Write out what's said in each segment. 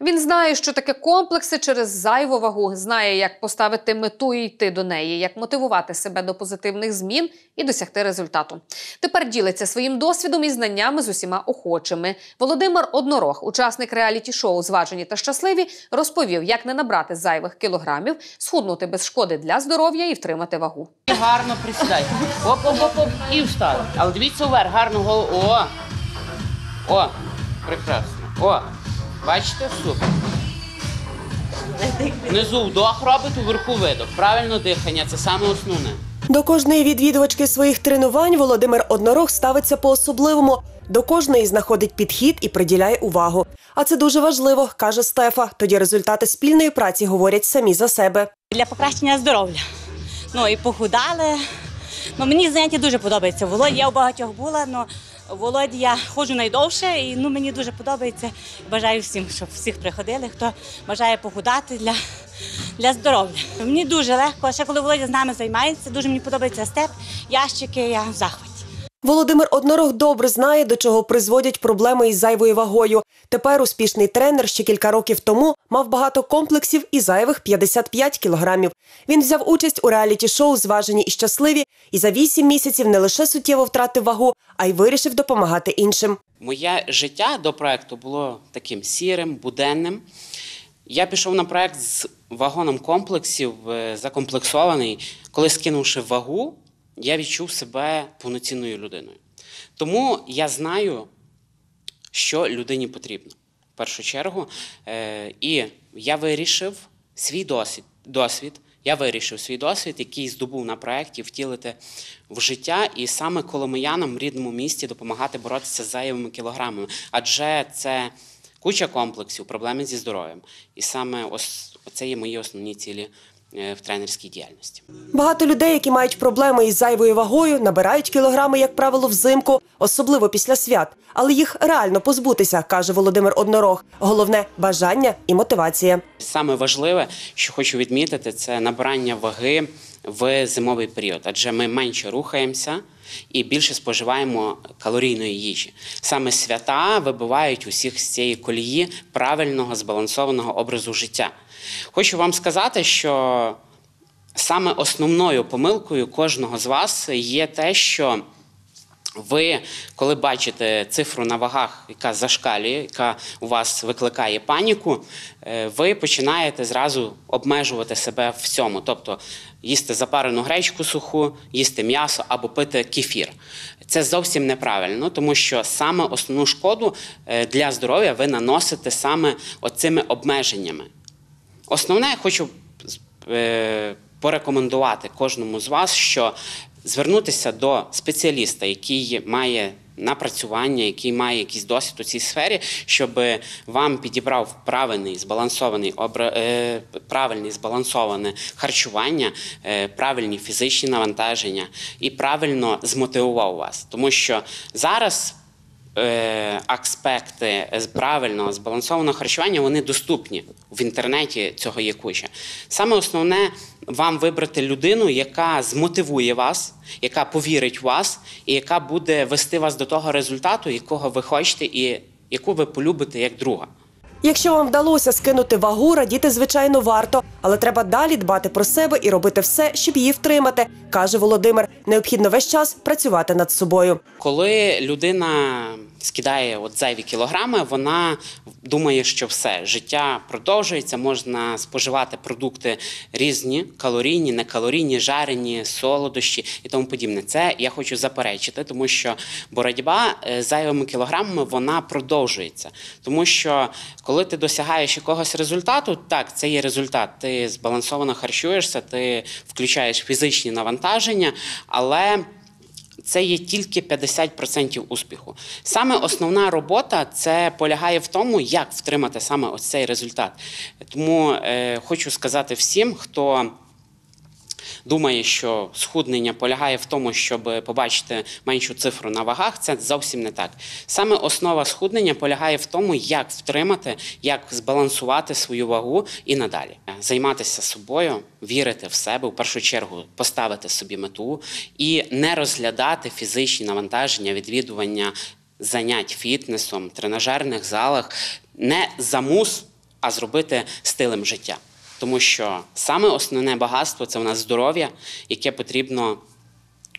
Він знає, що таке комплекси через зайву вагу, знає, як поставити мету і йти до неї, як мотивувати себе до позитивних змін і досягти результату. Тепер ділиться своїм досвідом і знаннями з усіма охочими. Володимир Однорог, учасник реаліті-шоу Зважені та щасливі, розповів, як не набрати зайвих кілограмів, схуднути без шкоди для здоров'я і втримати вагу. Гарно присідай. Оп, оп, оп, оп, і встали. Але дивіться вверх, гарно голову. О! О! Прекрасно. О! Бачите, супер. Внизу вдох робить, уверху видох. Правильно дихання це саме основне. До кожної відвідувачки своїх тренувань Володимир Однорог ставиться по-особливому. До кожної знаходить підхід і приділяє увагу. А це дуже важливо, каже Стефа. Тоді результати спільної праці говорять самі за себе. для покращення здоров'я. Ну і похудали. Ну, мені заняття дуже подобається. Я у багатьох була, але Володя я ходжу найдовше і ну, мені дуже подобається. Бажаю всім, щоб всіх приходили, хто бажає похудати для, для здоров'я. Мені дуже легко, ще коли Володя з нами займається, дуже мені подобається степ, ящики, я в захваті. Володимир Однорог добре знає, до чого призводять проблеми із зайвою вагою. Тепер успішний тренер ще кілька років тому мав багато комплексів і зайвих 55 кілограмів. Він взяв участь у реаліті-шоу Зважені і щасливі і за 8 місяців не лише суттєво втратив вагу, а й вирішив допомагати іншим. Моє життя до проекту було таким сірим, буденним. Я пішов на проект з вагоном комплексів, е, закомплексований. Коли скинувши вагу, я відчув себе повноцінною людиною. Тому я знаю, що людині потрібно в першу чергу. Е, І я вирішив свій досвід, досвід. Я вирішив свій досвід, який здобув на проєкті, втілити в життя, і саме коломиянам в рідному місті допомагати боротися з зайвими кілограмами. Адже це куча комплексів, проблеми зі здоров'ям. І саме ось це є мої основні цілі в тренерській діяльності. Багато людей, які мають проблеми із зайвою вагою, набирають кілограми, як правило, взимку, особливо після свят. Але їх реально позбутися, каже Володимир Однорог. Головне бажання і мотивація. Саме важливе, що хочу відмітити, це набирання ваги в зимовий період, адже ми менше рухаємося і більше споживаємо калорійної їжі. Саме свята вибивають усіх з цієї колії правильного збалансованого образу життя. Хочу вам сказати, що саме основною помилкою кожного з вас є те, що ви, коли бачите цифру на вагах, яка зашкалює, яка у вас викликає паніку, е, ви починаєте зразу обмежувати себе в цьому. Тобто їсти запарену гречку суху, їсти м'ясо або пити кефір. Це зовсім неправильно, тому що саме основну шкоду е, для здоров'я ви наносите саме оцими обмеженнями. Основне, я хочу е, порекомендувати кожному з вас, що звернутися до спеціаліста, який має напрацювання, який має якийсь досвід у цій сфері, щоб вам підібрав правильний збалансований е, правильний збалансоване харчування, е, правильні фізичні навантаження і правильно змотивував вас, тому що зараз. Е, Аспекти правильного збалансованого харчування вони доступні в інтернеті. Цього є куча. Саме основне вам вибрати людину, яка змотивує вас, яка повірить в вас, і яка буде вести вас до того результату, якого ви хочете, і яку ви полюбите як друга. Якщо вам вдалося скинути вагу, радіти звичайно варто, але треба далі дбати про себе і робити все, щоб її втримати, каже Володимир. Необхідно весь час працювати над собою. Коли людина скидає от зайві кілограми, вона думає, що все життя продовжується, можна споживати продукти різні, калорійні, некалорійні, жарені, солодощі і тому подібне. Це я хочу заперечити, тому що боротьба е, з зайвими кілограмами вона продовжується, тому що коли ти досягаєш якогось результату, так це є результат. Ти збалансовано харчуєшся, ти включаєш фізичні навантаження, але це є тільки 50% успіху. Саме основна робота це полягає в тому, як втримати саме ось цей результат. Тому е, хочу сказати всім, хто думає, що схуднення полягає в тому, щоб побачити меншу цифру на вагах, це зовсім не так. Саме основа схуднення полягає в тому, як втримати, як збалансувати свою вагу і надалі. Займатися собою, вірити в себе, в першу чергу поставити собі мету і не розглядати фізичні навантаження, відвідування занять фітнесом, тренажерних залах, не за мус а зробити стилем життя. Тому що саме основне багатство це в нас здоров'я, яке потрібно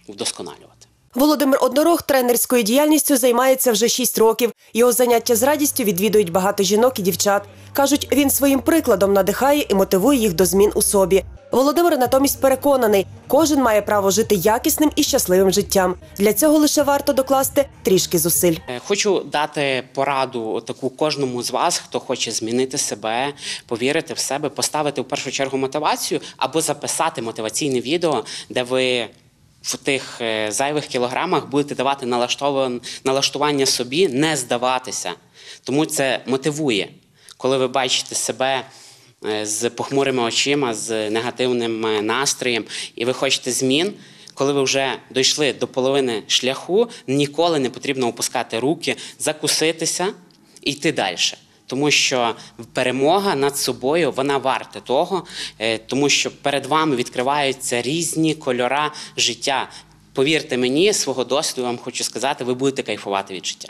вдосконалювати. Володимир Однорог тренерською діяльністю займається вже 6 років. Його заняття з радістю відвідують багато жінок і дівчат. Кажуть, він своїм прикладом надихає і мотивує їх до змін у собі. Володимир натомість переконаний, кожен має право жити якісним і щасливим життям. Для цього лише варто докласти трішки зусиль. Е, Хочу дати пораду таку кожному з вас, хто хоче змінити себе, повірити в себе, поставити в першу чергу мотивацію або записати мотиваційне відео, де ви в тих е, зайвих кілограмах будете давати налаштування собі, не здаватися. Тому це мотивує, коли ви бачите себе. е, З похмурими очима, з негативним е, настроєм, і ви хочете змін, коли ви вже дійшли до половини шляху, ніколи не потрібно опускати руки, закуситися і йти далі. Тому що перемога над собою вона варта того, е, тому що перед вами відкриваються різні кольора життя. Повірте мені, свого досвіду вам хочу сказати, ви будете кайфувати від життя.